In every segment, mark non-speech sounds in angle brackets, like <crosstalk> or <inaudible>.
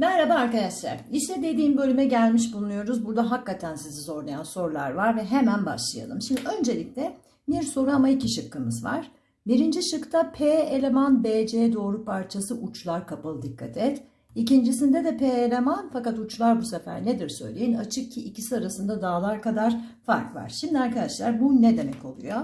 Merhaba arkadaşlar. İşte dediğim bölüme gelmiş bulunuyoruz. Burada hakikaten sizi zorlayan sorular var ve hemen başlayalım. Şimdi öncelikle bir soru ama iki şıkkımız var. Birinci şıkta P eleman BC doğru parçası uçlar kapalı dikkat et. İkincisinde de P eleman fakat uçlar bu sefer nedir söyleyin. Açık ki ikisi arasında dağlar kadar fark var. Şimdi arkadaşlar bu ne demek oluyor?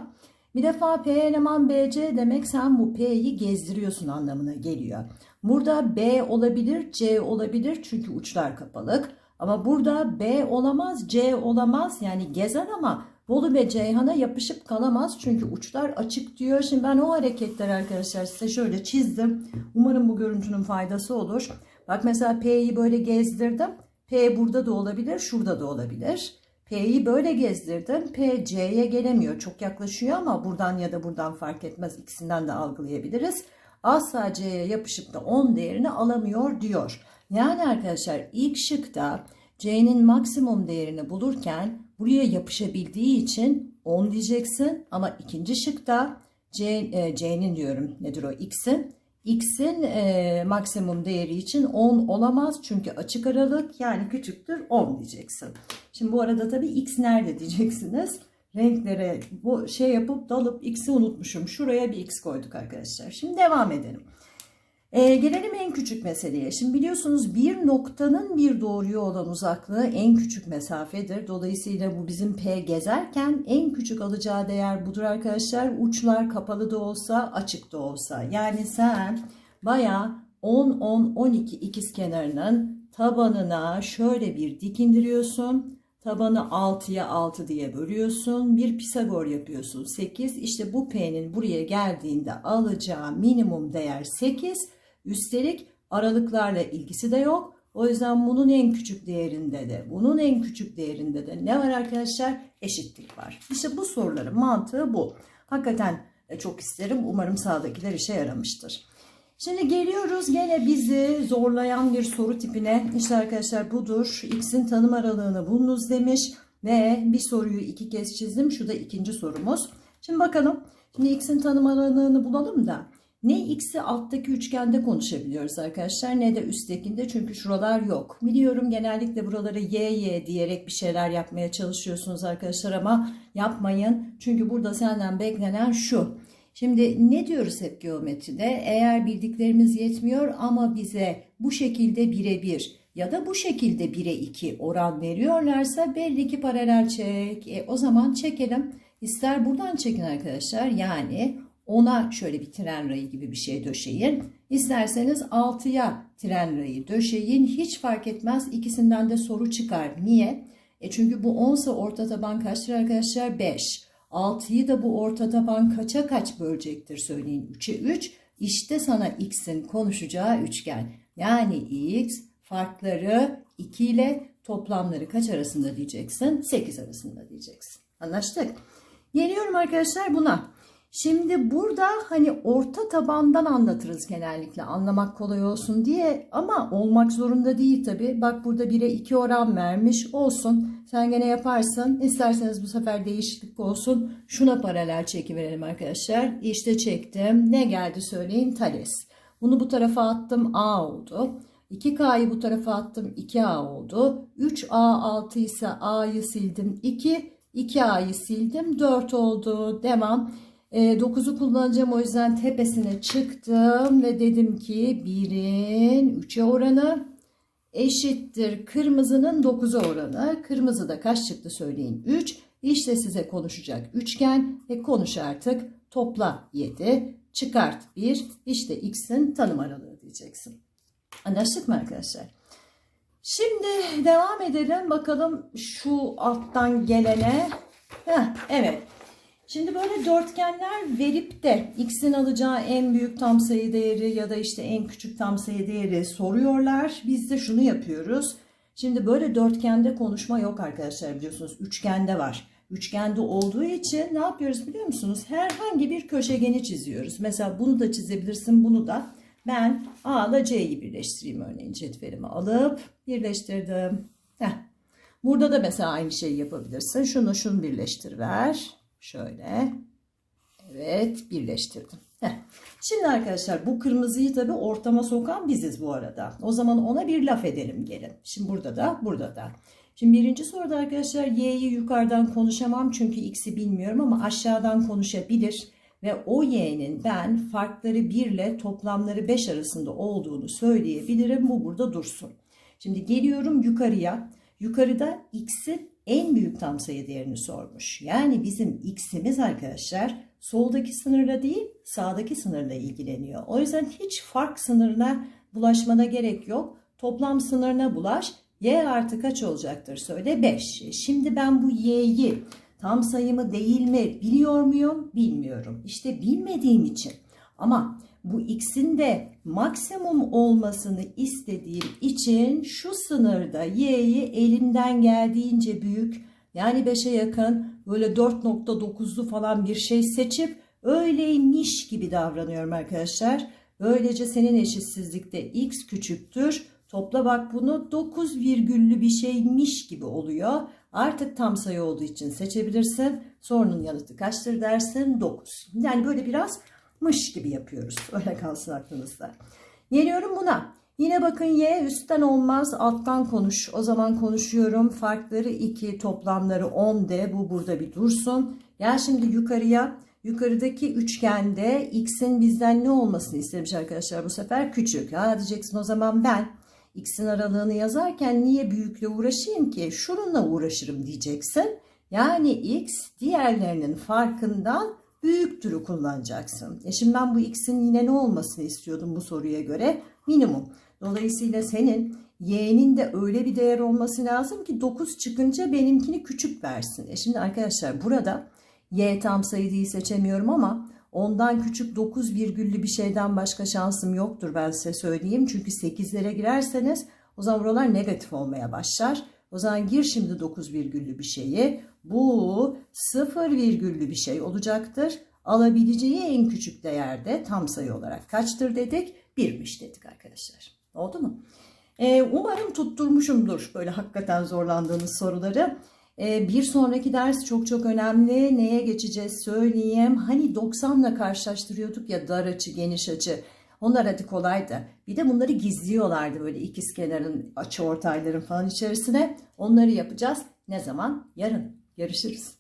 Bir defa P eleman BC demek sen bu P'yi gezdiriyorsun anlamına geliyor. Burada B olabilir, C olabilir çünkü uçlar kapalık. Ama burada B olamaz, C olamaz yani gezer ama Bolu ve Ceyhan'a yapışıp kalamaz çünkü uçlar açık diyor. Şimdi ben o hareketleri arkadaşlar size şöyle çizdim. Umarım bu görüntünün faydası olur. Bak mesela P'yi böyle gezdirdim. P burada da olabilir, şurada da olabilir. P'yi böyle gezdirdim. P C'ye gelemiyor. Çok yaklaşıyor ama buradan ya da buradan fark etmez. İkisinden de algılayabiliriz. Asla C'ye yapışıp da 10 değerini alamıyor diyor. Yani arkadaşlar ilk şıkta C'nin maksimum değerini bulurken buraya yapışabildiği için 10 diyeceksin. Ama ikinci şıkta e, C'nin diyorum nedir o X'in X'in e, maksimum değeri için 10 olamaz çünkü açık aralık yani küçüktür 10 diyeceksin. Şimdi bu arada tabii X nerede diyeceksiniz. Renklere bu şey yapıp dalıp X'i unutmuşum. Şuraya bir X koyduk arkadaşlar. Şimdi devam edelim. Ee, gelelim en küçük meseleye. Şimdi biliyorsunuz bir noktanın bir doğruya olan uzaklığı en küçük mesafedir. Dolayısıyla bu bizim P gezerken en küçük alacağı değer budur arkadaşlar. Uçlar kapalı da olsa açık da olsa. Yani sen baya 10, 10, 12 ikiz kenarının tabanına şöyle bir dik indiriyorsun. Tabanı 6'ya 6 diye bölüyorsun. Bir Pisagor yapıyorsun 8. İşte bu P'nin buraya geldiğinde alacağı minimum değer 8. Üstelik aralıklarla ilgisi de yok. O yüzden bunun en küçük değerinde de, bunun en küçük değerinde de ne var arkadaşlar? Eşitlik var. İşte bu soruların mantığı bu. Hakikaten çok isterim. Umarım sağdakiler işe yaramıştır. Şimdi geliyoruz gene bizi zorlayan bir soru tipine. İşte arkadaşlar budur. X'in tanım aralığını bulunuz demiş. Ve bir soruyu iki kez çizdim. Şu da ikinci sorumuz. Şimdi bakalım. Şimdi X'in tanım aralığını bulalım da. Ne X'i alttaki üçgende konuşabiliyoruz arkadaşlar ne de üsttekinde çünkü şuralar yok. Biliyorum genellikle buraları y y diyerek bir şeyler yapmaya çalışıyorsunuz arkadaşlar ama yapmayın. Çünkü burada senden beklenen şu. Şimdi ne diyoruz hep geometride? Eğer bildiklerimiz yetmiyor ama bize bu şekilde birebir ya da bu şekilde 1'e 2 oran veriyorlarsa belli ki paralel çek. E, o zaman çekelim. İster buradan çekin arkadaşlar. Yani 10'a şöyle bir tren rayı gibi bir şey döşeyin. İsterseniz 6'ya tren rayı döşeyin. Hiç fark etmez. İkisinden de soru çıkar. Niye? E çünkü bu 10 ise orta taban kaçtır arkadaşlar? 5. 6'yı da bu orta taban kaça kaç bölecektir söyleyin. 3'e 3. İşte sana x'in konuşacağı üçgen. Yani x farkları 2 ile toplamları kaç arasında diyeceksin? 8 arasında diyeceksin. Anlaştık. Geliyorum arkadaşlar buna. Şimdi burada hani orta tabandan anlatırız genellikle anlamak kolay olsun diye ama olmak zorunda değil tabi. Bak burada 1'e 2 oran vermiş olsun. Sen gene yaparsın. İsterseniz bu sefer değişiklik olsun. Şuna paralel çekiverelim arkadaşlar. İşte çektim. Ne geldi söyleyin? Thales. Bunu bu tarafa attım. A oldu. 2K'yı bu tarafa attım. 2A oldu. 3A6 ise A'yı sildim. 2. 2A'yı sildim. 4 oldu. Devam. E, 9'u kullanacağım o yüzden tepesine çıktım ve dedim ki 1'in 3'e oranı eşittir kırmızının 9'a oranı. Kırmızı da kaç çıktı söyleyin 3. İşte size konuşacak üçgen ve konuş artık topla 7 çıkart 1 işte x'in tanım aralığı diyeceksin. Anlaştık mı arkadaşlar? Şimdi devam edelim bakalım şu alttan gelene. Heh, evet. Şimdi böyle dörtgenler verip de x'in alacağı en büyük tam sayı değeri ya da işte en küçük tam sayı değeri soruyorlar. Biz de şunu yapıyoruz. Şimdi böyle dörtgende konuşma yok arkadaşlar biliyorsunuz. Üçgende var. Üçgende olduğu için ne yapıyoruz biliyor musunuz? Herhangi bir köşegeni çiziyoruz. Mesela bunu da çizebilirsin bunu da. Ben A ile C'yi birleştireyim örneğin cetvelimi alıp birleştirdim. Heh. Burada da mesela aynı şeyi yapabilirsin. Şunu şunu birleştir ver. Şöyle. Evet birleştirdim. Heh. Şimdi arkadaşlar bu kırmızıyı tabi ortama sokan biziz bu arada. O zaman ona bir laf edelim gelin. Şimdi burada da burada da. Şimdi birinci soruda arkadaşlar y'yi yukarıdan konuşamam çünkü x'i bilmiyorum ama aşağıdan konuşabilir. Ve o y'nin ben farkları 1 ile toplamları 5 arasında olduğunu söyleyebilirim. Bu burada dursun. Şimdi geliyorum yukarıya. Yukarıda x'in en büyük tam sayı değerini sormuş. Yani bizim x'imiz arkadaşlar soldaki sınırla değil sağdaki sınırla ilgileniyor. O yüzden hiç fark sınırına bulaşmana gerek yok. Toplam sınırına bulaş. Y artı kaç olacaktır? Söyle 5. Şimdi ben bu y'yi tam sayı mı değil mi biliyor muyum? Bilmiyorum. İşte bilmediğim için ama bu x'in de maksimum olmasını istediğim için şu sınırda y'yi elimden geldiğince büyük yani 5'e yakın böyle 4.9'lu falan bir şey seçip öyleymiş gibi davranıyorum arkadaşlar. Böylece senin eşitsizlikte x küçüktür. Topla bak bunu 9 virgüllü bir şeymiş gibi oluyor. Artık tam sayı olduğu için seçebilirsin. Sorunun yanıtı kaçtır dersin? 9. Yani böyle biraz mış gibi yapıyoruz. <laughs> Öyle kalsın aklınızda. Geliyorum buna. Yine bakın y üstten olmaz alttan konuş. O zaman konuşuyorum. Farkları 2 toplamları 10 de bu burada bir dursun. Gel şimdi yukarıya. Yukarıdaki üçgende x'in bizden ne olmasını istemiş arkadaşlar bu sefer küçük. Ha diyeceksin o zaman ben x'in aralığını yazarken niye büyükle uğraşayım ki? Şununla uğraşırım diyeceksin. Yani x diğerlerinin farkından büyüktürü kullanacaksın. E şimdi ben bu x'in yine ne olmasını istiyordum bu soruya göre? Minimum. Dolayısıyla senin y'nin de öyle bir değer olması lazım ki 9 çıkınca benimkini küçük versin. E şimdi arkadaşlar burada y tam sayı değil seçemiyorum ama ondan küçük 9 virgüllü bir şeyden başka şansım yoktur ben size söyleyeyim. Çünkü 8'lere girerseniz o zaman buralar negatif olmaya başlar. O zaman gir şimdi 9 virgüllü bir şeyi. Bu 0 virgüllü bir şey olacaktır. Alabileceği en küçük değerde tam sayı olarak kaçtır dedik? 1'miş dedik arkadaşlar. Oldu mu? Ee, umarım tutturmuşumdur böyle hakikaten zorlandığınız soruları. Ee, bir sonraki ders çok çok önemli. Neye geçeceğiz söyleyeyim. Hani 90 ile karşılaştırıyorduk ya dar açı, geniş açı. Onlar hadi kolaydı. Bir de bunları gizliyorlardı böyle ikiz kenarın, açı ortayların falan içerisine. Onları yapacağız. Ne zaman? Yarın. Görüşürüz.